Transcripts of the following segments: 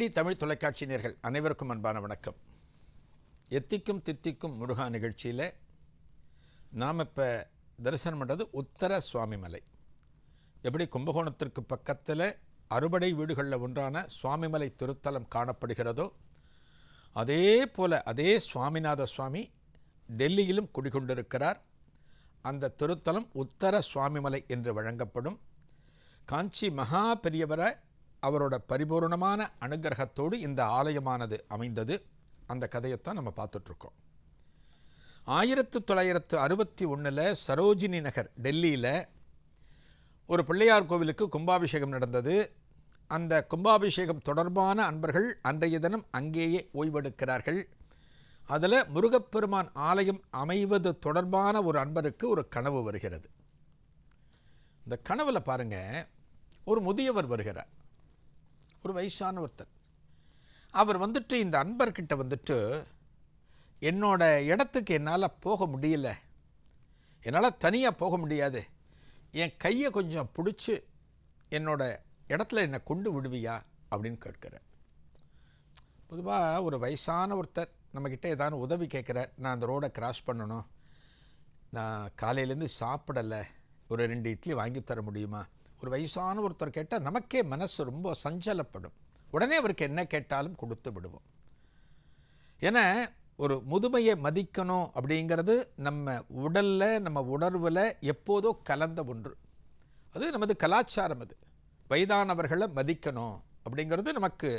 DD Tamil தொலைக்காட்சி நேர்கள் அனைவருக்கும் அன்பான வணக்கம். எத்திக்கும் தித்திக்கும் முருகா நிகழ்ச்சியில் நாம் இப்போ தரிசனம் பண்ணுறது உத்தர சுவாமிமலை. எப்படி கும்பகோணத்திற்கு பக்கத்தில் அறுபடை வீடுகளில் ஒன்றான சுவாமிமலை திருத்தலம் காணப்படுகிறதோ அதே போல அதே சுவாமிநாத சுவாமி டெல்லியிலும் குடிகொண்டிருக்கிறார். அந்த திருத்தலம் உத்தர சுவாமிமலை என்று வழங்கப்படும். காஞ்சி மகா பெரியவரை அவரோட பரிபூர்ணமான அனுகிரகத்தோடு இந்த ஆலயமானது அமைந்தது. அந்த கதையைத்தான் நம்ம பார்த்துட்ருக்கோம். ஆயிரத்து தொள்ளாயிரத்து அறுபத்தி ஒன்றில் சரோஜினி நகர் டெல்லியில் ஒரு பிள்ளையார் கோவிலுக்கு கும்பாபிஷேகம் நடந்தது. அந்த கும்பாபிஷேகம் தொடர்பான அன்பர்கள் அன்றைய தினம் அங்கேயே ஓய்வெடுக்கிறார்கள். அதில் முருகப்பெருமான் ஆலயம் அமைவது தொடர்பான ஒரு அன்பருக்கு ஒரு கனவு வருகிறது. இந்த கனவில் பாருங்க ஒரு முதியவர் வருகிறார். ஒரு வயசான ஒருத்தர் அவர் வந்துட்டு இந்த அன்பர்கிட்ட வந்துட்டு என்னோட இடத்துக்கு என்னால் போக முடியல. என்னால் தனியாக போக முடியாது. என் கையை கொஞ்சம் பிடிச்சி என்னோட இடத்துல என்னை கொண்டு விடுவியா? அப்படின்னு கேட்குறார். பொதுவாக ஒரு வயசான ஒருத்தர் நம்மக்கிட்ட ஏதாவது உதவி கேட்குறார். நான் அந்த ரோடை கிராஸ் பண்ணணும். நான் காலையிலேருந்து சாப்பிடலை. ஒரு ரெண்டு இட்லி வாங்கி தர முடியுமா? ஒரு வயசான ஒருத்தர் கேட்டால் நமக்கே மனசு ரொம்ப சஞ்சலப்படும். உடனே அவருக்கு என்ன கேட்டாலும் கொடுத்து விடுவோம். ஏன்னா ஒரு முதுமையை மதிக்கணும் அப்படிங்கிறது நம்ம உடலில் நம்ம உணர்வில் எப்போதோ கலந்த ஒன்று. அது நமது கலாச்சாரம் அது. வயதானவர்களை மதிக்கணும் அப்படிங்கிறது நமக்கு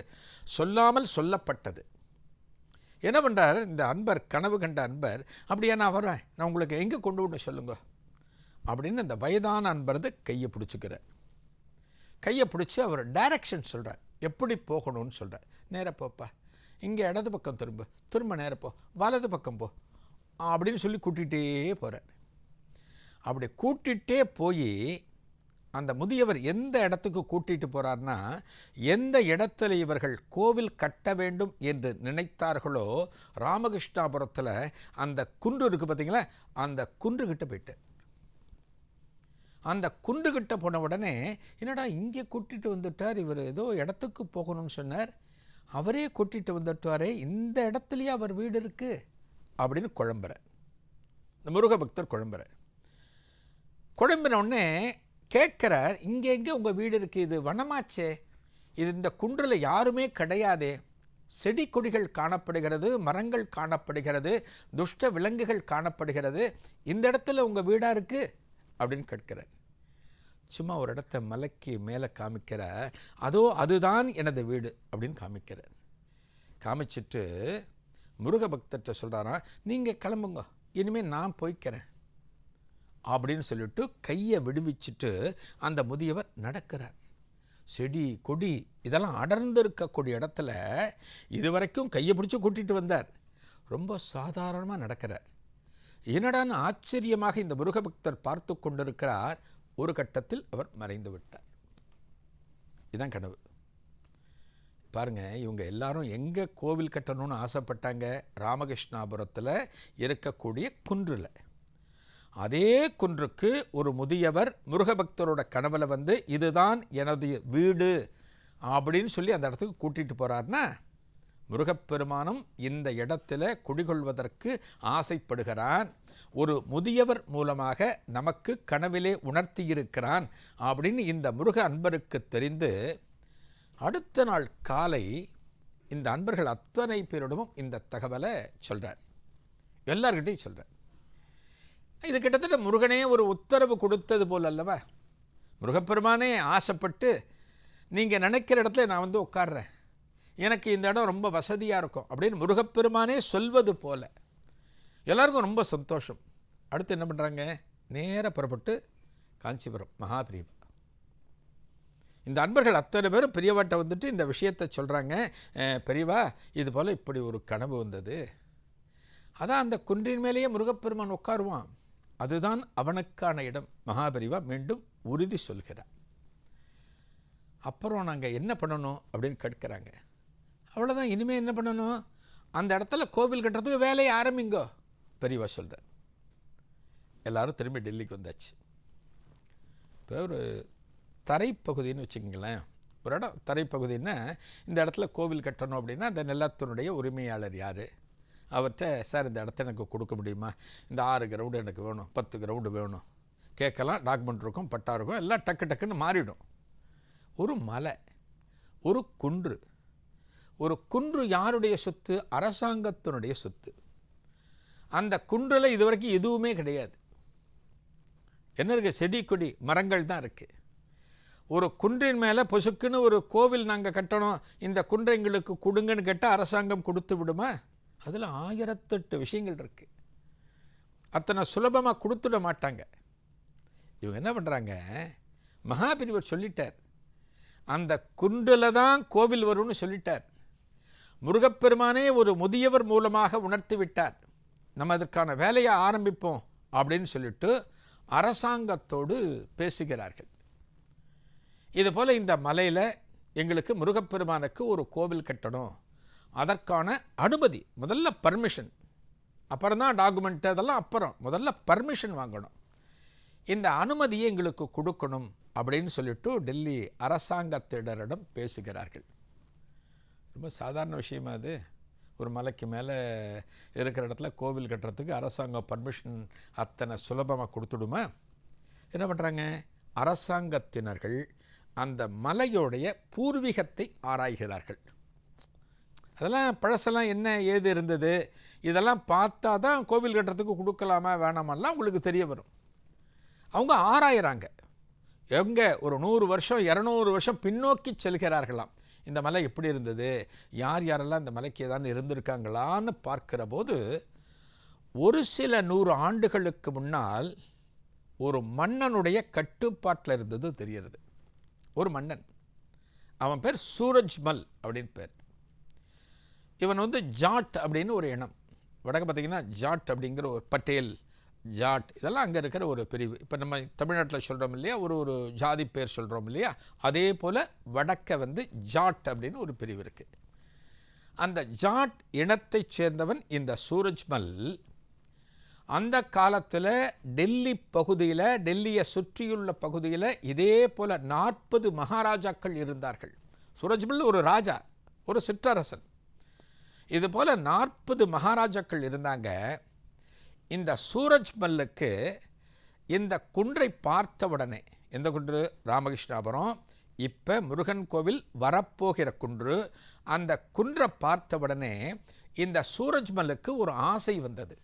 சொல்லாமல் சொல்லப்பட்டது. என்ன பண்ணுறார் இந்த அன்பர் கனவு கண்ட அன்பர் அப்படியே நான் வரேன். நான் உங்களுக்கு எங்கே கொண்டு விட சொல்லுங்கள் அப்படின்னு அந்த வயதான அன்பரது கையை பிடிச்சிக்கிறார். கையை பிடிச்சி அவர் டைரக்ஷன் சொல்கிறார் எப்படி போகணும்னு சொல்கிறார் நேராக போப்பா இங்கே இடது பக்கம் திரும்ப. திரும்ப நேராக போ. வலது பக்கம் போ. அப்படின்னு சொல்லி கூட்டிகிட்டே போகிறார் அப்படி கூட்டிகிட்டே போய் அந்த முதியவர் எந்த இடத்துக்கு கூட்டிகிட்டு போகிறார்னா எந்த இடத்துல இவர்கள் கோவில் கட்ட வேண்டும் என்று நினைத்தார்களோ ராமகிருஷ்ணாபுரத்தில் அந்த குன்று இருக்குது பார்த்தீங்களா அந்த குன்றுகிட்ட போயிட்டு அந்த குன்று கிட்ட போன உடனே என்னடா இங்கே கூட்டிகிட்டு வந்துட்டார்? இவர் ஏதோ இடத்துக்கு போகணும்னு சொன்னார். அவரே கூட்டிகிட்டு வந்துட்டாரே. இந்த இடத்துலையே அவர் வீடு இருக்குது அப்படின்னு குழம்புறார். இந்த முருக பக்தர் குழம்புறார். குழம்பின உடனே கேட்குறார் இங்கே எங்கே உங்கள் வீடு இருக்குது இது வனமாச்சே. இது இந்த குன்றில் யாருமே கிடையாதே. செடி கொடிகள் காணப்படுகிறது மரங்கள் காணப்படுகிறது துஷ்ட விலங்குகள் காணப்படுகிறது. இந்த இடத்துல உங்கள் வீடாக இருக்குது அப்படின்னு கேட்கிறார். சும்மா ஒரு இடத்த மலைக்கு மேலே காமிக்கிறார். அதோ அதுதான் எனது வீடு அப்படின்னு காமிக்கிறார். காமிச்சிட்டு முருக பக்தர்கிட்ட சொல்கிறாராம் நீங்கள் கிளம்புங்க. இனிமேல் நான் போய்க்கிறேன். அப்படின்னு சொல்லிட்டு கையை விடுவிச்சிட்டு அந்த முதியவர் நடக்கிறார். செடி கொடி இதெல்லாம் அடர்ந்து இருக்கக்கூடிய இடத்துல இதுவரைக்கும் கையை பிடிச்சி கூட்டிகிட்டு வந்தார். ரொம்ப சாதாரணமாக நடக்கிறார். என்னடான்னு ஆச்சரியமாக இந்த முருகபக்தர் பார்த்து கொண்டிருக்கிறார். ஒரு கட்டத்தில் அவர் மறைந்து விட்டார். இதுதான் கனவு. பாருங்க இவங்க எல்லாரும் எங்கே கோவில் கட்டணும்னு ஆசைப்பட்டாங்க? ராமகிருஷ்ணாபுரத்தில் இருக்கக்கூடிய குன்றில். அதே குன்றுக்கு ஒரு முதியவர் முருகபக்தரோட கனவுல வந்து இதுதான் எனது வீடு அப்படின்னு சொல்லி அந்த இடத்துக்கு கூட்டிகிட்டு போகிறாருன்னா முருகப்பெருமானும் இந்த இடத்துல குடிகொள்வதற்கு ஆசைப்படுகிறான். ஒரு முதியவர் மூலமாக நமக்கு கனவிலே உணர்த்தியிருக்கிறான் அப்படின்னு இந்த முருக அன்பருக்கு தெரிந்து அடுத்த நாள் காலை இந்த அன்பர்கள் அத்தனை பேரிடமும் இந்த தகவலை சொல்கிறார் எல்லார்கிட்டையும் சொல்கிறார் இது கிட்டத்தட்ட முருகனே ஒரு உத்தரவு கொடுத்தது போல் அல்லவா? முருகப்பெருமானே ஆசைப்பட்டு நீங்கள் நினைக்கிற இடத்துல நான் வந்து உட்கார்றேன். எனக்கு இந்த இடம் ரொம்ப வசதியாக இருக்கும் அப்படின்னு முருகப்பெருமானே சொல்வது போல. எல்லாருக்கும் ரொம்ப சந்தோஷம். அடுத்து என்ன பண்ணுறாங்க நேராக புறப்பட்டு காஞ்சிபுரம் மகாபிரிவா இந்த அன்பர்கள் அத்தனை பேரும் பெரியவாட்ட வந்துட்டு இந்த விஷயத்தை சொல்கிறாங்க பெரியவா இது போல் இப்படி ஒரு கனவு வந்தது. அதான் அந்த குன்றின் மேலேயே முருகப்பெருமான் உட்காருவான். அதுதான் அவனுக்கான இடம். மகாபெரிவா மீண்டும் உறுதி சொல்கிறார். அப்புறம் நாங்கள் என்ன பண்ணணும் அப்படின்னு கேட்குறாங்க. அவ்வளோதான் இனிமேல் என்ன பண்ணணும்? அந்த இடத்துல கோவில் கட்டுறதுக்கு வேலையை ஆரம்பிங்கோ. பெரியவா சொல்கிறார் எல்லோரும் திரும்பி டெல்லிக்கு வந்தாச்சு. இப்போ ஒரு தரைப்பகுதின்னு வச்சுக்கோங்களேன். ஒரு இடம் தரைப்பகுதின்னா இந்த இடத்துல கோவில் கட்டணும் அப்படின்னா அந்த நிலத்தினுடைய உரிமையாளர் யார்? அவர்கிட்ட சார் இந்த இடத்த எனக்கு கொடுக்க முடியுமா? இந்த ஆறு கிரவுண்டு எனக்கு வேணும் பத்து கிரவுண்டு வேணும். கேட்கலாம் டாக்குமெண்ட் இருக்கும் பட்டா இருக்கும் எல்லாம் டக்கு டக்குன்னு மாறிடும். ஒரு மலை ஒரு குன்று ஒரு குன்று யாருடைய சொத்து? அரசாங்கத்தினுடைய சொத்து. அந்த குன்றில் இதுவரைக்கும் எதுவுமே கிடையாது. என்ன இருக்குது செடி கொடி மரங்கள் தான் இருக்குது ஒரு குன்றின் மேலே பொசுக்குன்னு ஒரு கோவில் நாங்கள் கட்டணும். இந்த குன்றை எங்களுக்கு கொடுங்கன்னு கேட்டால் அரசாங்கம் கொடுத்து விடுமா? அதில் ஆயிரத்தெட்டு விஷயங்கள் இருக்குது அத்தனை சுலபமாக கொடுத்துட மாட்டாங்க. இவங்க என்ன பண்ணுறாங்க மகாபிரிவர் சொல்லிட்டார். அந்த குன்றில் தான் கோவில் வரும்னு சொல்லிட்டார். முருகப்பெருமானே ஒரு முதியவர் மூலமாக உணர்த்தி விட்டார் நம்ம அதற்கான வேலையை ஆரம்பிப்போம் அப்படின்னு சொல்லிட்டு அரசாங்கத்தோடு பேசுகிறார்கள். இதுபோல் இந்த மலையில் எங்களுக்கு முருகப்பெருமானுக்கு ஒரு கோவில் கட்டணும். அதற்கான அனுமதி முதல்ல பர்மிஷன் அப்புறம் தான் டாக்குமெண்ட் அதெல்லாம் அப்புறம் முதல்ல பர்மிஷன் வாங்கணும். இந்த அனுமதியை எங்களுக்கு கொடுக்கணும் அப்படின்னு சொல்லிட்டு டெல்லி அரசாங்கத்தினரிடம் பேசுகிறார்கள். ரொம்ப சாதாரண விஷயமா அது? ஒரு மலைக்கு மேலே இருக்கிற இடத்துல கோவில் கட்டுறதுக்கு அரசாங்கம் பர்மிஷன் அத்தனை சுலபமாக கொடுத்துடுமா? என்ன பண்ணுறாங்க அரசாங்கத்தினர்கள் அந்த மலையோடைய பூர்வீகத்தை ஆராய்கிறார்கள். அதெல்லாம் பழசெல்லாம் என்ன ஏது இருந்தது? இதெல்லாம் பார்த்தா தான் கோவில் கட்டுறதுக்கு கொடுக்கலாமா வேணாமெல்லாம் உங்களுக்கு தெரிய வரும். அவங்க ஆராயிறாங்க. எங்கே ஒரு நூறு வருஷம் இரநூறு வருஷம் பின்னோக்கி செல்கிறார்களாம். இந்த மலை எப்படி இருந்தது? யார் யாரெல்லாம் இந்த மலைக்கு ஏதாவது இருந்திருக்காங்களான்னு பார்க்கிற போது ஒரு சில நூறு ஆண்டுகளுக்கு முன்னால் ஒரு மன்னனுடைய கட்டுப்பாட்டில் இருந்தது தெரிகிறது. ஒரு மன்னன். அவன் பேர் சூரஜ்மல் அப்படின்னு பேர். இவன் வந்து ஜாட் அப்படின்னு ஒரு இனம். வடக்கு பார்த்தீங்கன்னா ஜாட் அப்படிங்கிற ஒரு பட்டேல். ஜாட் இதெல்லாம் அங்கே இருக்கிற ஒரு பிரிவு. இப்போ நம்ம தமிழ்நாட்டில் சொல்கிறோம் இல்லையா? ஒரு ஒரு ஜாதி பேர் சொல்கிறோம் இல்லையா? அதே போல் வடக்க வந்து ஜாட் அப்படின்னு ஒரு பிரிவு இருக்குது அந்த ஜாட் இனத்தைச் சேர்ந்தவன் இந்த சூரஜ்மல். அந்த காலத்தில் டெல்லி பகுதியில் டெல்லியை சுற்றியுள்ள பகுதியில் இதே போல் நாற்பது மகாராஜாக்கள் இருந்தார்கள். சூரஜ்மல் ஒரு ராஜா ஒரு சிற்றரசன். இது போல் நாற்பது மகாராஜாக்கள் இருந்தாங்க. இந்த சூரஜ்மல்லுக்கு இந்த குன்றை பார்த்தவுடனே எந்த குன்று? ராமகிருஷ்ணாபுரம். இப்போ முருகன் கோவில் வரப்போகிற குன்று. அந்த குன்றை பார்த்தவுடனே இந்த சூரஜ்மல்லுக்கு ஒரு ஆசை வந்தது.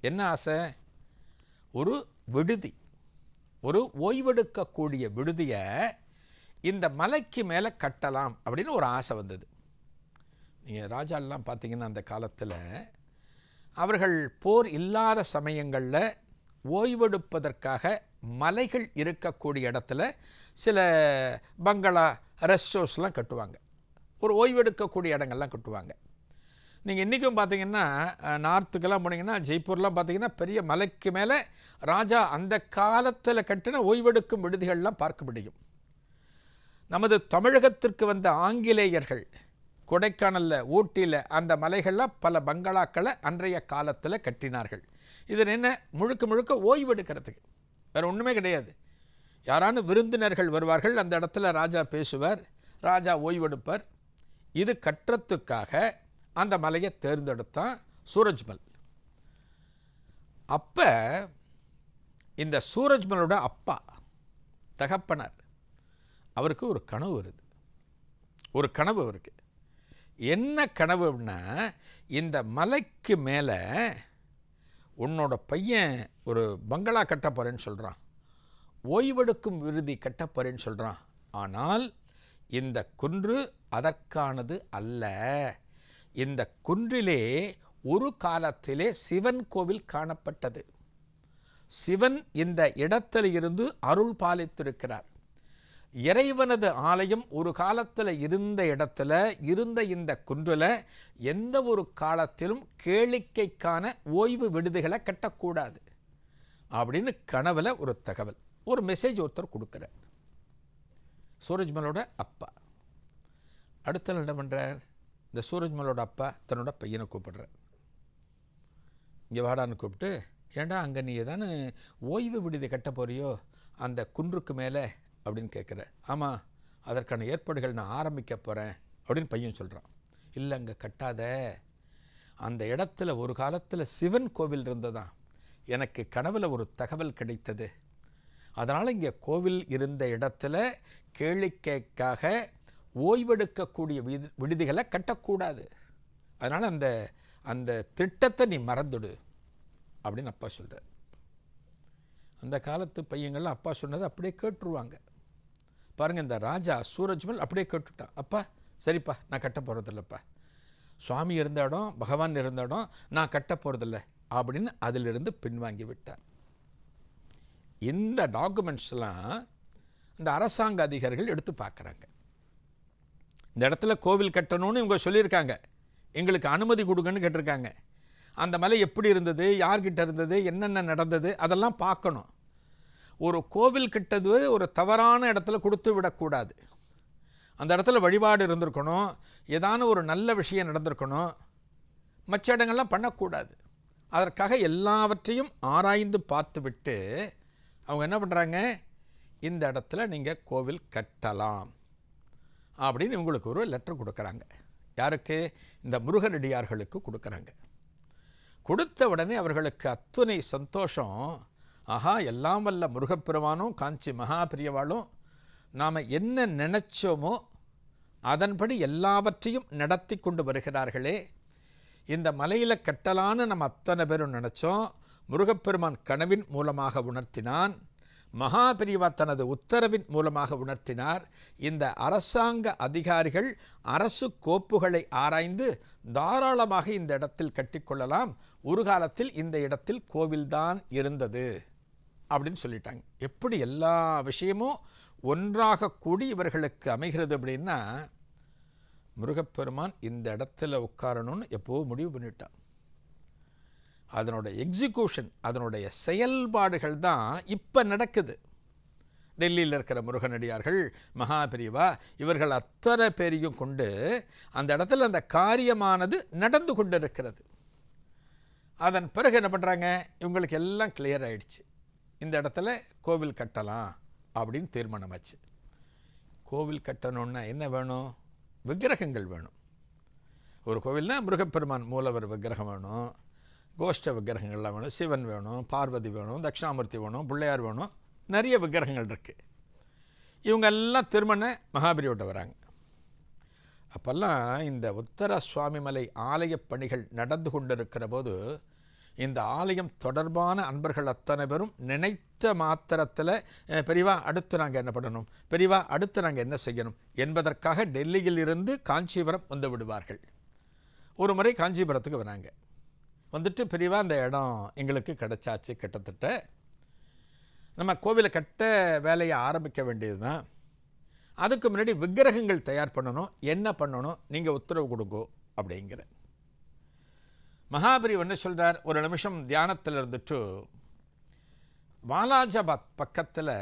என்ன ஆசை? ஒரு விடுதி. ஒரு ஓய்வெடுக்கக்கூடிய விடுதியை இந்த மலைக்கு மேலே கட்டலாம் அப்படின்னு ஒரு ஆசை வந்தது. நீங்கள் ராஜாலெலாம் பார்த்தீங்கன்னா அந்த காலத்தில் அவர்கள் போர் இல்லாத சமயங்களில் ஓய்வெடுப்பதற்காக மலைகள் இருக்கக்கூடிய இடத்துல சில பங்களா ரெஸ்ட் ஹவுஸ்லாம் கட்டுவாங்க. ஒரு ஓய்வெடுக்கக்கூடிய இடங்கள்லாம் கட்டுவாங்க. நீங்கள் இன்றைக்கும் பார்த்தீங்கன்னா நார்த்துக்கெல்லாம் போனீங்கன்னா ஜெய்ப்பூர்லாம் பார்த்தீங்கன்னா பெரிய மலைக்கு மேலே ராஜா அந்த காலத்தில் கட்டின ஓய்வெடுக்கும் விடுதிகள்லாம் பார்க்க முடியும். நமது தமிழகத்திற்கு வந்த ஆங்கிலேயர்கள் கொடைக்கானலில் ஊட்டியில் அந்த மலைகளில் பல பங்களாக்களை அன்றைய காலத்தில் கட்டினார்கள். இது என்ன? முழுக்க முழுக்க ஓய்வெடுக்கிறதுக்கு. வேறு ஒன்றுமே கிடையாது. யாரான விருந்தினர்கள் வருவார்கள் அந்த இடத்துல ராஜா பேசுவார் ராஜா ஓய்வெடுப்பார். இது கட்டுறதுக்காக அந்த மலையை தேர்ந்தெடுத்தான் சூரஜ்மல் அப்போ இந்த சூரஜ்மலோட அப்பா தகப்பனார் அவருக்கு ஒரு கனவு வருது. ஒரு கனவு அவருக்கு. என்ன கனவு அப்படின்னா இந்த மலைக்கு மேலே உன்னோட பையன் ஒரு பங்களா கட்டப்போறேன்னு சொல்கிறான் ஓய்வெடுக்கும் விருதி கட்டப்போறேன்னு சொல்கிறான் ஆனால் இந்த குன்று அதற்கானது அல்ல. இந்த குன்றிலே ஒரு காலத்திலே சிவன் கோவில் காணப்பட்டது. சிவன் இந்த இடத்தில் இருந்து அருள் பாலித்திருக்கிறார். இறைவனது ஆலயம் ஒரு காலத்தில் இருந்த இடத்துல இருந்த இந்த குன்றில் எந்த ஒரு காலத்திலும் கேளிக்கைக்கான ஓய்வு விடுதிகளை கட்டக்கூடாது. அப்படின்னு கனவுல ஒரு தகவல் ஒரு மெசேஜ் ஒருத்தர் கொடுக்குறார். சூரஜ்மலோட அப்பா. அடுத்த என்ன பண்ணுறார் இந்த சூரஜ்மலோட அப்பா தன்னோட பையனை கூப்பிடுறார். இங்கே வாடான்னு கூப்பிட்டு ஏண்டா அங்கே நீ ஏதானு ஓய்வு விடுதி கட்ட போறியோ? அந்த குன்றுக்கு மேலே அப்படின்னு கேட்குற ஆமாம் அதற்கான ஏற்பாடுகள் நான் ஆரம்பிக்க போகிறேன் அப்படின்னு பையன் சொல்கிறான் இல்லை அங்கே கட்டாத. அந்த இடத்துல ஒரு காலத்தில் சிவன் கோவில் இருந்ததா எனக்கு கனவில் ஒரு தகவல் கிடைத்தது. அதனால் இங்கே கோவில் இருந்த இடத்துல கேளிக்கைக்காக ஓய்வெடுக்கக்கூடிய விது விடுதிகளை கட்டக்கூடாது. அதனால் அந்த அந்த திட்டத்தை நீ மறந்துடு அப்படின்னு அப்பா சொல்கிறார் அந்த காலத்து பையங்கள்லாம் அப்பா சொன்னதை அப்படியே கேட்டுருவாங்க. பாருங்கள் இந்த ராஜா சூரஜ்மல் அப்படியே கேட்டுட்டான். அப்பா சரிப்பா நான் கட்ட போகிறதில்லப்பா சுவாமி இருந்த இடம் பகவான் இருந்த இடம் நான் கட்ட போகிறதில்ல அப்படின்னு அதிலிருந்து பின்வாங்கி விட்டார். இந்த டாக்குமெண்ட்ஸ்லாம் இந்த அரசாங்க அதிகாரிகள் எடுத்து பார்க்குறாங்க. இந்த இடத்துல கோவில் கட்டணும்னு இவங்க சொல்லியிருக்காங்க. எங்களுக்கு அனுமதி கொடுங்கன்னு கேட்டிருக்காங்க. அந்த மலை எப்படி இருந்தது யார்கிட்ட இருந்தது என்னென்ன நடந்தது அதெல்லாம் பார்க்கணும். ஒரு கோவில் கட்டது ஒரு தவறான இடத்துல கொடுத்து விடக்கூடாது. அந்த இடத்துல வழிபாடு இருந்திருக்கணும். ஏதான ஒரு நல்ல விஷயம் நடந்திருக்கணும். மற்ற இடங்கள்லாம் பண்ணக்கூடாது. அதற்காக எல்லாவற்றையும் ஆராய்ந்து பார்த்துவிட்டு அவங்க என்ன பண்ணுறாங்க இந்த இடத்துல நீங்கள் கோவில் கட்டலாம். அப்படின்னு இவங்களுக்கு ஒரு லெட்டர் கொடுக்குறாங்க. யாருக்கு? இந்த முருகனடியார்களுக்கு கொடுக்குறாங்க. கொடுத்த உடனே அவர்களுக்கு அத்துணை சந்தோஷம். ஆஹா எல்லாம் வல்ல முருகப்பெருமானும் காஞ்சி மகாபிரியவாளும் நாம் என்ன நினைச்சோமோ அதன்படி எல்லாவற்றையும் நடத்தி கொண்டு வருகிறார்களே. இந்த மலையில் கட்டலான்னு நம்ம அத்தனை பேரும் நினச்சோம். முருகப்பெருமான் கனவின் மூலமாக உணர்த்தினான். மகாபிரிவா தனது உத்தரவின் மூலமாக உணர்த்தினார். இந்த அரசாங்க அதிகாரிகள் அரசு கோப்புகளை ஆராய்ந்து தாராளமாக இந்த இடத்தில் கட்டிக்கொள்ளலாம் ஒரு காலத்தில் இந்த இடத்தில் கோவில்தான் இருந்தது. அப்படின்னு சொல்லிட்டாங்க. எப்படி எல்லா விஷயமும் ஒன்றாக கூடி இவர்களுக்கு அமைகிறது அப்படின்னா முருகப்பெருமான் இந்த இடத்துல உட்காரணும்னு எப்போ முடிவு பண்ணிட்டான். அதனோட எக்ஸிக்யூஷன் அதனுடைய செயல்பாடுகள் தான் இப்போ நடக்குது. டெல்லியில் இருக்கிற முருகனடியார்கள் மகாபிரிவா இவர்கள் அத்தனை பேரையும் கொண்டு அந்த இடத்துல அந்த காரியமானது நடந்து கொண்டு இருக்கிறது அதன் பிறகு என்ன பண்ணுறாங்க இவங்களுக்கு எல்லாம் கிளியர் ஆயிடுச்சு. இந்த இடத்துல கோவில் கட்டலாம் அப்படின்னு தீர்மானமாச்சு. கோவில் கட்டணுன்னா என்ன வேணும்? விக்கிரகங்கள் வேணும். ஒரு கோவில்னா முருகப்பெருமான் மூலவர் விக்கிரகம் வேணும். கோஷ்ட விக்கிரகங்கள்லாம் வேணும். சிவன் வேணும். பார்வதி வேணும். தட்சிணாமூர்த்தி வேணும். பிள்ளையார் வேணும். நிறைய விக்கிரகங்கள் இருக்குது இவங்க எல்லாம் திருமண மகாபலியோட்ட வராங்க. அப்போல்லாம் இந்த உத்தர சுவாமிமலை ஆலய பணிகள் நடந்து கொண்டிருக்கிற போது இந்த ஆலயம் தொடர்பான அன்பர்கள் அத்தனை பேரும் நினைத்த மாத்திரத்தில் "அஹ், பெரியவா அடுத்து நாங்கள் என்ன பண்ணணும்? பெரியவா அடுத்து நாங்கள் என்ன செய்யணும்? என்பதற்காக டெல்லியில் இருந்து காஞ்சிபுரம் வந்து விடுவார்கள். ஒரு முறை காஞ்சிபுரத்துக்கு வராங்க. வந்துட்டு பெரியவா அந்த இடம் எங்களுக்கு கிடச்சாச்சு கிட்டத்தட்ட. நம்ம கோவிலை கட்ட வேலையை ஆரம்பிக்க வேண்டியது தான் அதுக்கு முன்னாடி விக்கிரகங்கள் தயார் பண்ணணும். என்ன பண்ணணும்? நீங்கள் உத்தரவு கொடுங்கோ அப்படிங்கிற. மகாபரி என்ன சொல்கிறார் ஒரு நிமிஷம் தியானத்தில் இருந்துட்டு வாலாஜாபாத் பக்கத்தில்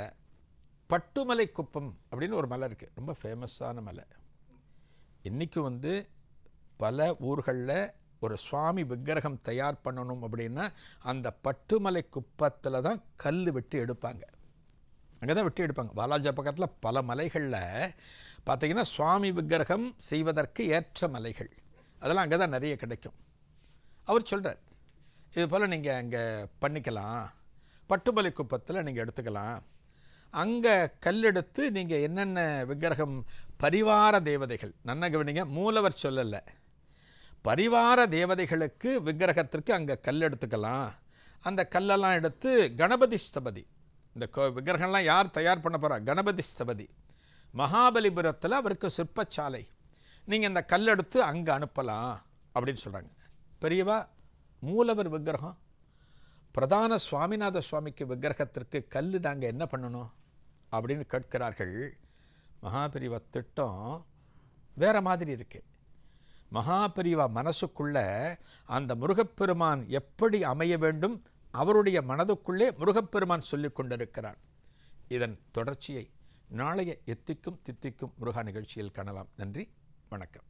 பட்டுமலை குப்பம் அப்படின்னு ஒரு மலை இருக்குது ரொம்ப ஃபேமஸான மலை. இன்றைக்கி வந்து பல ஊர்களில் ஒரு சுவாமி விக்கிரகம் தயார் பண்ணணும் அப்படின்னா அந்த பட்டுமலை குப்பத்தில் தான் கல் வெட்டி எடுப்பாங்க. அங்கே தான் வெட்டி எடுப்பாங்க. வாலாஜா பக்கத்தில் பல மலைகளில் பார்த்திங்கன்னா சுவாமி விக்கிரகம் செய்வதற்கு ஏற்ற மலைகள். அதெல்லாம் அங்கே தான் நிறைய கிடைக்கும். அவர் சொல்கிறார் இது போல் நீங்கள் அங்கே பண்ணிக்கலாம் பட்டுமலை குப்பத்தில் நீங்கள் எடுத்துக்கலாம் அங்கே கல்லெடுத்து நீங்கள் என்னென்ன விக்கிரகம் பரிவார தேவதைகள் நன்ன கவனிங்க மூலவர் சொல்லலை பரிவார தேவதைகளுக்கு விக்கிரகத்திற்கு அங்கே கல் எடுத்துக்கலாம் அந்த கல்லெல்லாம் எடுத்து கணபதி ஸ்தபதி இந்த கோ விக்கிரகம்லாம் யார் தயார் பண்ண போகிறா கணபதி ஸ்தபதி மகாபலிபுரத்தில் அவருக்கு சிற்பச்சாலை நீங்கள் இந்த கல் எடுத்து அங்கே அனுப்பலாம் அப்படின்னு சொல்கிறாங்க பெரியவா மூலவர் விக்கிரகம். பிரதான சுவாமிநாத சுவாமிக்கு விக்கிரகத்திற்கு கல் நாங்கள் என்ன பண்ணணும்? அப்படின்னு கேட்கிறார்கள். மகாபெரிவா திட்டம் வேற மாதிரி இருக்குது மகாபெரிவா மனசுக்குள்ள அந்த முருகப்பெருமான் எப்படி அமைய வேண்டும்? அவருடைய மனதுக்குள்ளே முருகப்பெருமான் சொல்லிக் கொண்டிருக்கிறான் இதன் தொடர்ச்சியை நாளைய எத்திக்கும் தித்திக்கும் முருகா நிகழ்ச்சியில் காணலாம். நன்றி வணக்கம்.